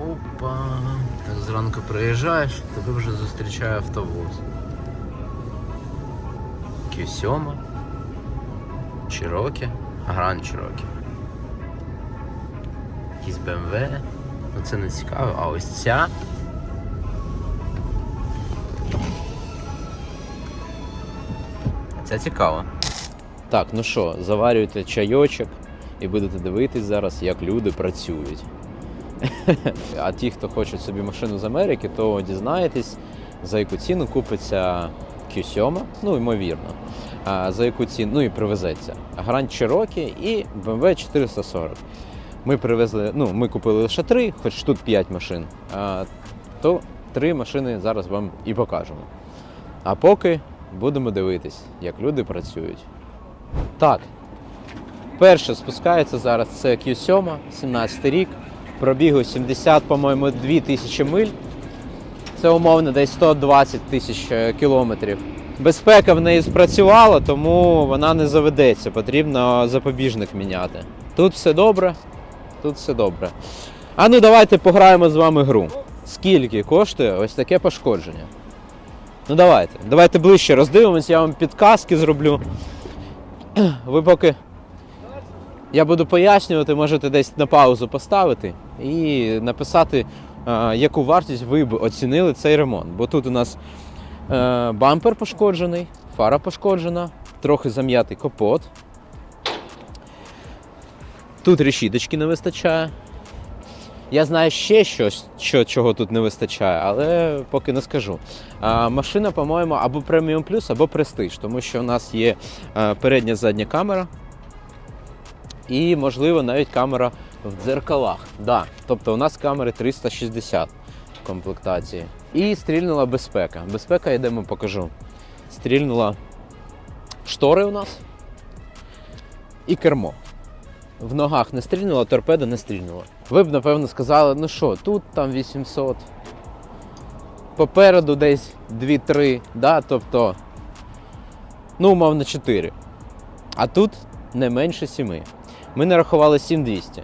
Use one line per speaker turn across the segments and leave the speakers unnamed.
Опа. Так зранку приїжджаєш, тебе вже зустрічає автобус. Q7. Чирокі. Гранд Чирокі. Якийсь BMW. Ну це не цікаво. А ось ця. Це цікаво. Так, ну що, заварюйте чайочок і будете дивитись зараз, як люди працюють. А ті, хто хочуть собі машину з Америки, то дізнаєтесь, за яку ціну купиться Q7, ну ймовірно. За яку ціну, ну і привезеться. Grand Cherokee і BMW 440. Ми привезли, ну, ми купили лише три, хоч тут 5 машин. А, то три машини зараз вам і покажемо. А поки будемо дивитись, як люди працюють. Так, перше спускається зараз це Q7, 17 рік. Пробігу 70, по-моєму, 2 тисячі миль. Це умовно десь 120 тисяч е, кілометрів. Безпека в неї спрацювала, тому вона не заведеться. Потрібно запобіжник міняти. Тут все добре, тут все добре. А ну давайте пограємо з вами гру. Скільки коштує ось таке пошкодження? Ну давайте. Давайте ближче роздивимось, я вам підказки зроблю. Ви поки я буду пояснювати, можете десь на паузу поставити і написати, е, яку вартість ви б оцінили цей ремонт. Бо тут у нас е, бампер пошкоджений, фара пошкоджена, трохи зам'ятий капот. Тут решіточки не вистачає. Я знаю ще щось, що, чого тут не вистачає, але поки не скажу. А, машина, по-моєму, або преміум плюс, або престиж, тому що у нас є е, передня задня камера. І, можливо, навіть камера в дзеркалах. Да. Тобто у нас камери 360 в комплектації. І стрільнула безпека. Безпека, я йдемо покажу. Стрільнула штори у нас і кермо. В ногах не стрільнула, торпеда не стрільнула. Ви б, напевно, сказали, ну що, тут там 800, попереду десь 2-3, да? тобто, ну, умовно, 4. А тут не менше 7. Ми нарахували 7200.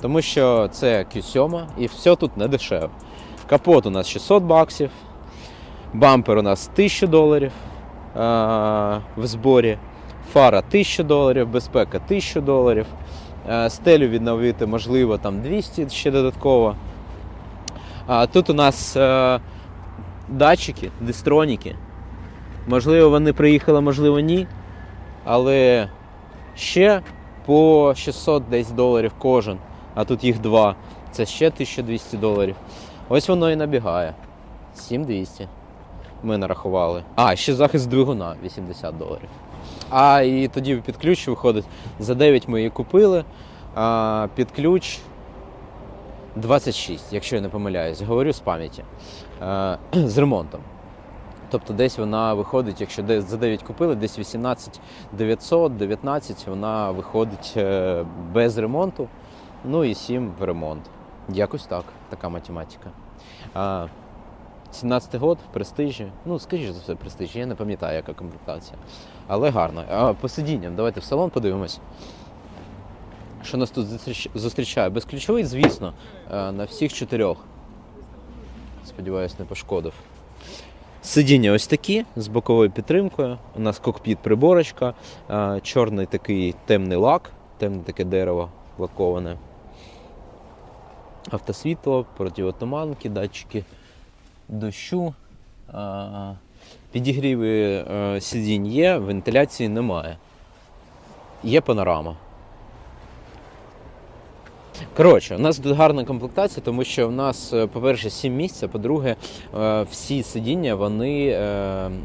Тому що це Q7 і все тут не дешево. Капот у нас 600 баксів, бампер у нас 1000 доларів а, в зборі, фара 1000 доларів, безпека 1000 доларів. Стелю відновити можливо там 200 ще додатково. А тут у нас е, датчики, дистроніки. Можливо, вони приїхали, можливо, ні. Але ще по 600 десь доларів кожен, а тут їх два. Це ще 1200 доларів. Ось воно і набігає. 7200. Ми нарахували. А, ще захист двигуна 80 доларів. А і тоді під ключ виходить. За 9 ми її купили. А під ключ 26, якщо я не помиляюсь. Говорю з пам'яті. З ремонтом. Тобто десь вона виходить, якщо за 9 купили, десь 18 900, 19 вона виходить е, без ремонту. Ну і 7 в ремонт. Якось так, така математика. А, 17 год в престижі. Ну, скоріш за все, престижі, я не пам'ятаю, яка комплектація. Але гарно. А по сидінням, давайте в салон подивимось. Що нас тут зустріч- зустрічає? Безключовий, звісно, е, на всіх чотирьох. Сподіваюсь, не пошкодив. Сидіння ось такі з боковою підтримкою. У нас кокпіт приборочка, чорний такий темний лак, темне таке дерево лаковане. Автосвітло, противотуманки, датчики дощу. Підігріви е, сидінь є, вентиляції немає. Є панорама. Коротше, у нас тут гарна комплектація, тому що в нас, е, по-перше, 7 місць, а по-друге, е, всі сидіння вони е,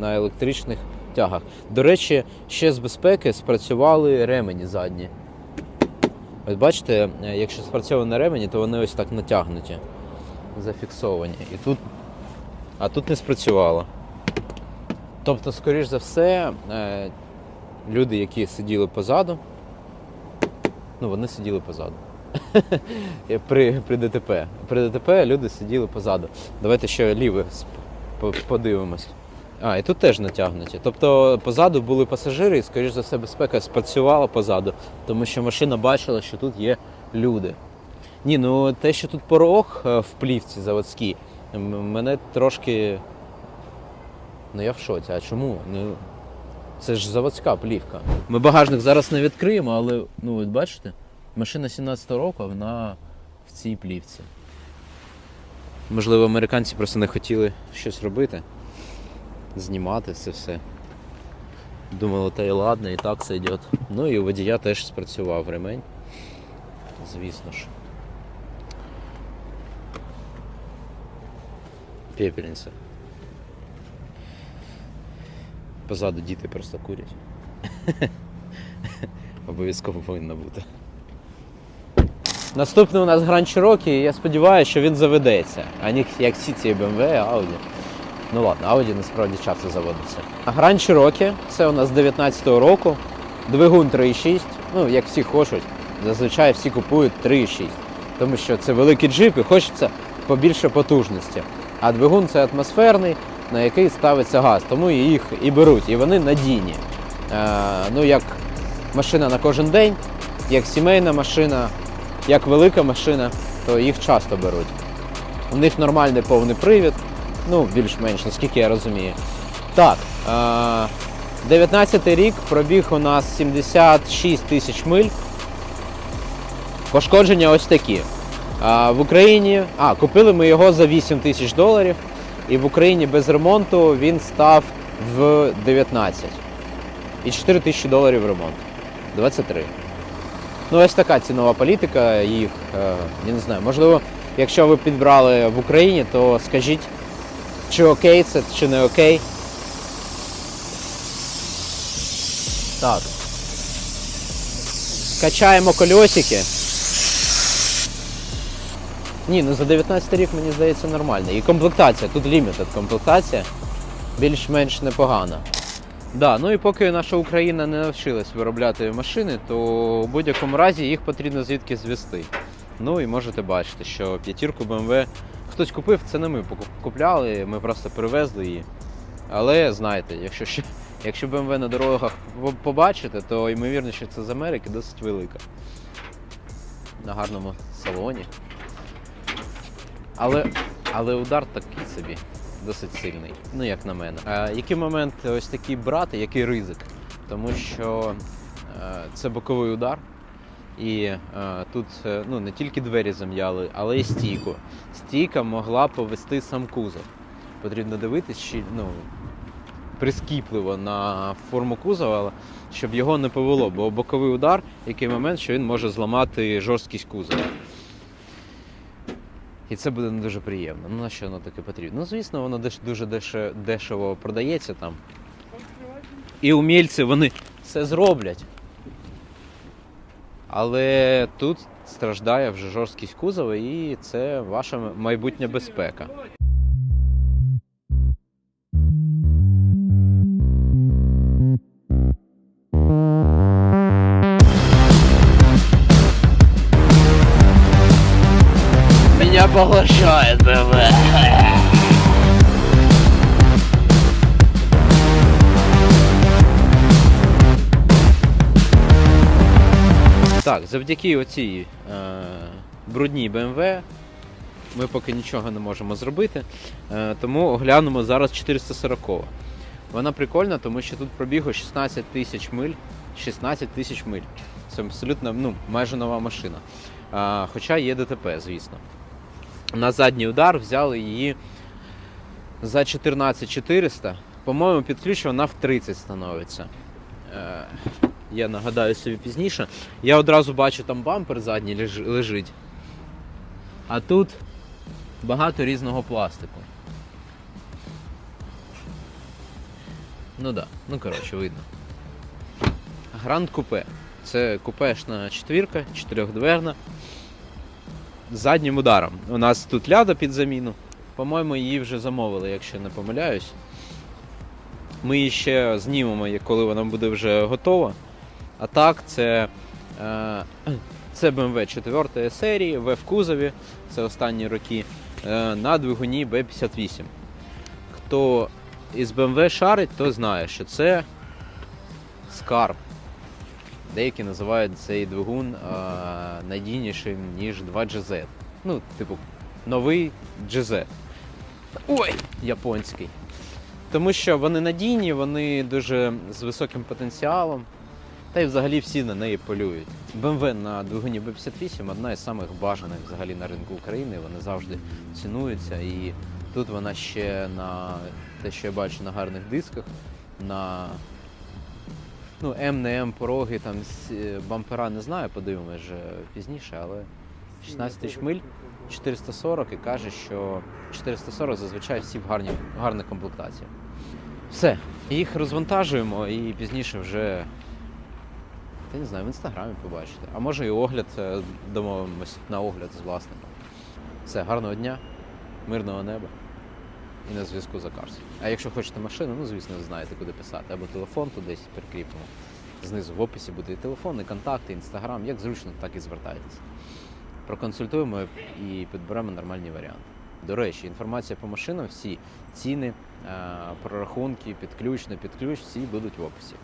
на електричних тягах. До речі, ще з безпеки спрацювали ремені задні. Ось бачите, якщо спрацьовані ремені, то вони ось так натягнуті, зафіксовані. І тут, а тут не спрацювало. Тобто, скоріш за все, люди, які сиділи позаду, ну вони сиділи позаду. При, при ДТП. При ДТП люди сиділи позаду. Давайте ще ліве подивимось. А, і тут теж натягнуті. Тобто позаду були пасажири, і, скоріш за все, безпека спрацювала позаду, тому що машина бачила, що тут є люди. Ні, ну те, що тут порог е, в плівці заводській, мене трошки. Ну я в шоці. А чому? Ну, це ж заводська плівка. Ми багажник зараз не відкриємо, але ну от бачите, машина 17-го року, вона в цій плівці. Можливо, американці просто не хотіли щось робити, знімати це все. Думали, та й ладно, і так сойдет. Ну і у водія теж спрацював ремень. Звісно ж. Пепельниця. Позаду діти просто курять. Обов'язково повинна бути. Наступний у нас Grand Cherokee, і я сподіваюся, що він заведеться, а не як всі ці BMW, Audi. Ну ладно, Audi насправді часто заводиться. Grand Cherokee це у нас 19-го року. Двигун 3.6, ну як всі хочуть. Зазвичай всі купують 3.6. Тому що це великий джип і хочеться побільше потужності. А двигун це атмосферний, на який ставиться газ, тому їх і беруть, і вони надійні. Е, ну, як машина на кожен день, як сімейна машина, як велика машина, то їх часто беруть. У них нормальний повний привід, ну, більш-менш, наскільки я розумію. Так, е, 19 рік пробіг у нас 76 тисяч миль. Пошкодження ось такі. В Україні, а, купили ми його за 8 тисяч доларів, і в Україні без ремонту він став в 19. І 4 тисячі доларів ремонт. 23. Ну, ось така цінова політика їх. е, Я не знаю, можливо, якщо ви підбрали в Україні, то скажіть, чи окей це, чи не окей. Так. Качаємо кольосики. Ні, ну за 19 рік мені здається нормально. І комплектація, тут лімітед комплектація більш-менш непогана. Да, ну і поки наша Україна не навчилась виробляти машини, то в будь-якому разі їх потрібно звідки звести. Ну і можете бачити, що п'ятірку BMW хтось купив, це не ми купляли, ми просто привезли її. Але знаєте, якщо ще, якщо BMW на дорогах побачите, то ймовірно, що це з Америки досить велика. На гарному салоні. Але, але удар такий собі, досить сильний. Ну, як на мене. А, який момент ось такий брати, який ризик? Тому що е, це боковий удар. І е, тут е, ну, не тільки двері зам'яли, але й стійку. Стійка могла повести сам кузов. Потрібно дивитись, чи ну, прискіпливо на форму кузова, щоб його не повело, бо боковий удар, який момент, що він може зламати жорсткість кузова. І це буде не дуже приємно. Ну на що воно таке потрібно? Ну, звісно, воно дуже деше- дешево продається там. І умільці вони все зроблять. Але тут страждає вже жорсткість кузова, і це ваша майбутня безпека. Поглощает БВ. Так, завдяки оцій е, брудній BMW ми поки нічого не можемо зробити. Е, тому оглянемо зараз 440. Вона прикольна, тому що тут пробігу 16 тисяч миль. 16 тисяч миль. Це абсолютно ну, майже нова машина. Е, хоча є ДТП, звісно. На задній удар взяли її за 14 400. По-моєму, під ключ вона в 30 становиться. Е, я нагадаю собі пізніше. Я одразу бачу, там бампер задній лежить. А тут багато різного пластику. Ну да, ну коротше, видно. Гранд купе. Це купешна четвірка, чотирьохдверна. Заднім ударом. У нас тут ляда під заміну. По-моєму, її вже замовили, якщо не помиляюсь. Ми її ще знімемо, коли вона буде вже готова. А так, це, е, це BMW 4 серії, в кузові, це останні роки, е, на двигуні B58. Хто із BMW шарить, то знає, що це скарб. Деякі називають цей двигун е, надійнішим, ніж 2GZ. Ну, типу, новий GZ. Ой, японський. Тому що вони надійні, вони дуже з високим потенціалом. Та й взагалі всі на неї полюють. BMW на двигуні B58 одна із самих бажаних взагалі на ринку України. Вони завжди цінуються. І тут вона ще на те, що я бачу на гарних дисках, на ну, М не М пороги, там е, бампера не знаю, подивимось вже пізніше, але 16 тисяч миль, 440 і каже, що 440 зазвичай всі в гарні, гарних комплектаціях. Все, їх розвантажуємо і пізніше вже. Та не знаю, в інстаграмі побачите. А може і огляд е, домовимось на огляд з власником. Все, гарного дня, мирного неба і на зв'язку за Карс. А якщо хочете машину, ну звісно, знаєте, куди писати. Або телефон то десь прикріпимо. Знизу в описі буде і телефон, і контакти, і інстаграм. Як зручно, так і звертайтеся. Проконсультуємо і підберемо нормальні варіанти. До речі, інформація по машинам, всі ціни, е, прорахунки, під ключ, не під ключ, всі будуть в описі.